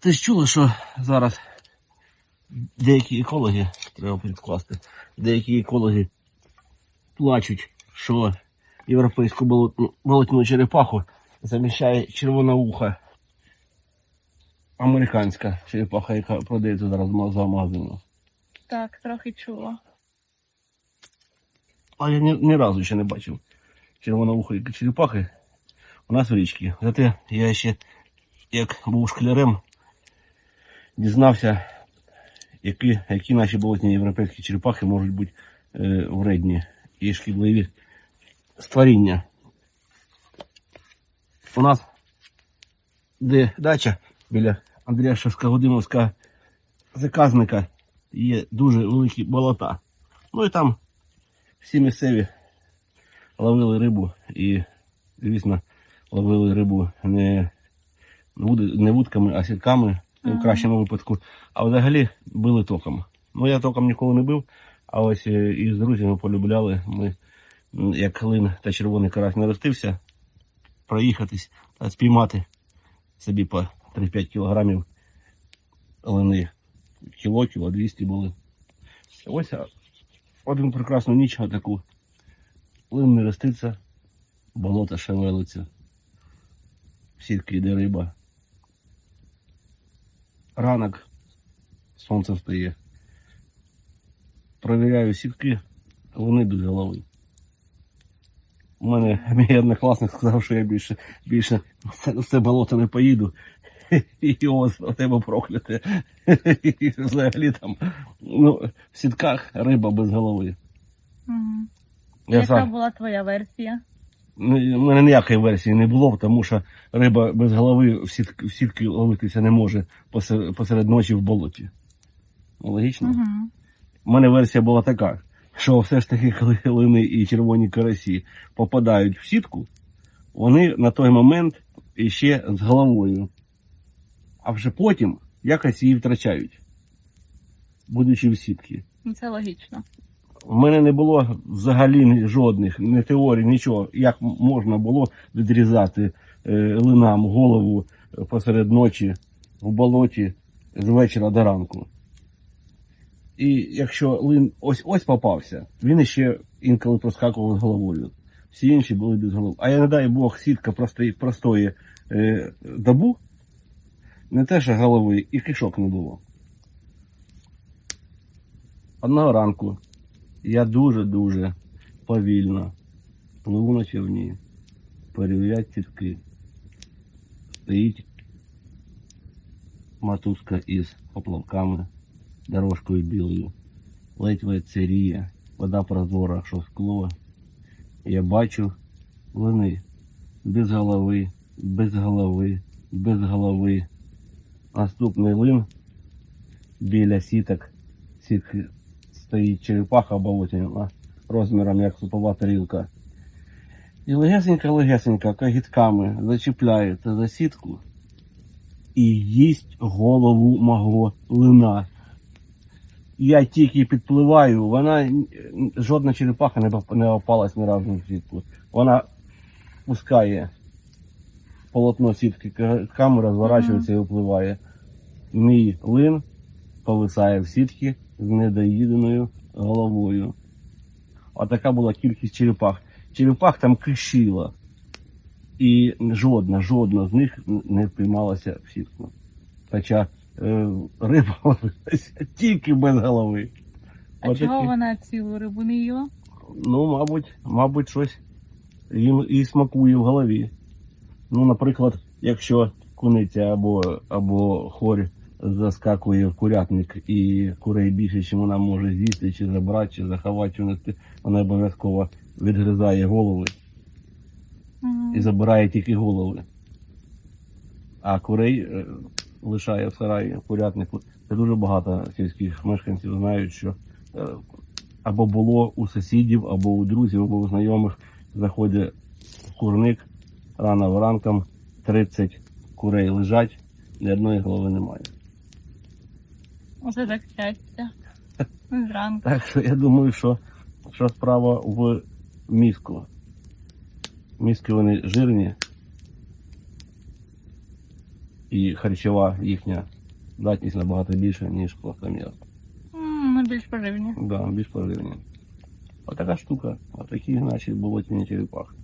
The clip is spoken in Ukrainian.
Ти ж чула, що зараз деякі екологи, треба підкласти, деякі екологи плачуть, що європейську болотну, черепаху заміщає червона вуха. Американська черепаха, яка продається зараз в зоомагазину. Так, трохи чула. А я ні, ні разу ще не бачив червоновухої черепахи у нас в річці. Зате я ще, як був школярем, дізнався, які, які наші болотні європейські черепахи можуть бути е, вредні і шкідливі створіння. У нас, де дача біля Андрія Шевська-Годимовська заказника, є дуже великі болота. Ну і там всі місцеві ловили рибу і, звісно, ловили рибу не, не вудками, а сітками в кращому випадку. А взагалі били током. Ну я током ніколи не бив, а ось е, із друзями полюбляли. Ми, як клин та червоний карась наростився, проїхатись та спіймати собі по 3-5 кілограмів лини. Кіло, кіло 200 були. Ось один прекрасну ніч таку. Лин не роститься, болото шевелиться, в сітки йде риба. Ранок, сонце встає. Провіряю сітки, вони без голови. У мене мій однокласник сказав, що я більше, більше в це- болото не поїду. І його з тебе прокляте. І взагалі там, ну, в сітках риба без голови. Угу. Я Яка сам, була твоя версія? Ну, у мене ніякої версії не було, тому що риба без голови в сітки, в сітки ловитися не може посеред, посеред ночі в болоті. Ну, Логічно? Угу. У мене версія була така, що все ж таки, коли лини і червоні карасі попадають в сітку, вони на той момент іще з головою. А вже потім якось її втрачають, будучи в сітці. Ну, Це логічно. У мене не було взагалі жодних, ні теорій, нічого, як можна було відрізати е, линам голову е, посеред ночі в болоті з вечора до ранку. І якщо лин ось ось попався, він іще інколи проскакував з головою. Всі інші були без голови. А я не дай Бог, сітка простої, простої е, добу, не те, що голови, і кишок не було. Одного ранку я дуже-дуже повільно пливу на човні, перевіряти сітки. Стоїть матузка із поплавками, дорожкою білою. Ледь царіє, вода прозора, що скло. Я бачу лини без голови, без голови, без голови. Наступний лин біля сіток, сітки стоїть черепаха болотяна розміром як супова тарілка. І легесенька-легесенька кагітками зачіпляється за сітку і їсть голову мого лина. Я тільки підпливаю, вона жодна черепаха не, не опалась ні разу в сітку. Вона пускає полотно сітки, кагітками розворачується і випливає. Мій лин повисає в сітки з недоїденою головою. А така була кількість черепах. Черепах там кишіло. І жодна, жодна з них не впіймалася в сітку. Хоча е, риба ловилася тільки без голови. А Отакі. чого вона цілу рибу не їла? Ну, мабуть, мабуть, щось їм і смакує в голові. Ну, наприклад, якщо куниця або, або хорь заскакує в курятник і курей більше, ніж вона може з'їсти, чи забрати, чи заховати, унести, вона обов'язково відгризає голови і забирає тільки голови. А курей е, лишає в сараї, в курятнику. Це дуже багато сільських мешканців знають, що е, або було у сусідів, або у друзів, або у знайомих заходить курник рано вранком 30 курей лежать, ні одної голови немає. Оце так щастя. Зранку. Так що я думаю, що, що справа в мізку. Мізки вони жирні. і харчова їхня здатність набагато більша, ніж плоскомір. М, Ну, більш поживні. Да, більш поживні. Отака штука. Отакі, значить, болотні черепахи.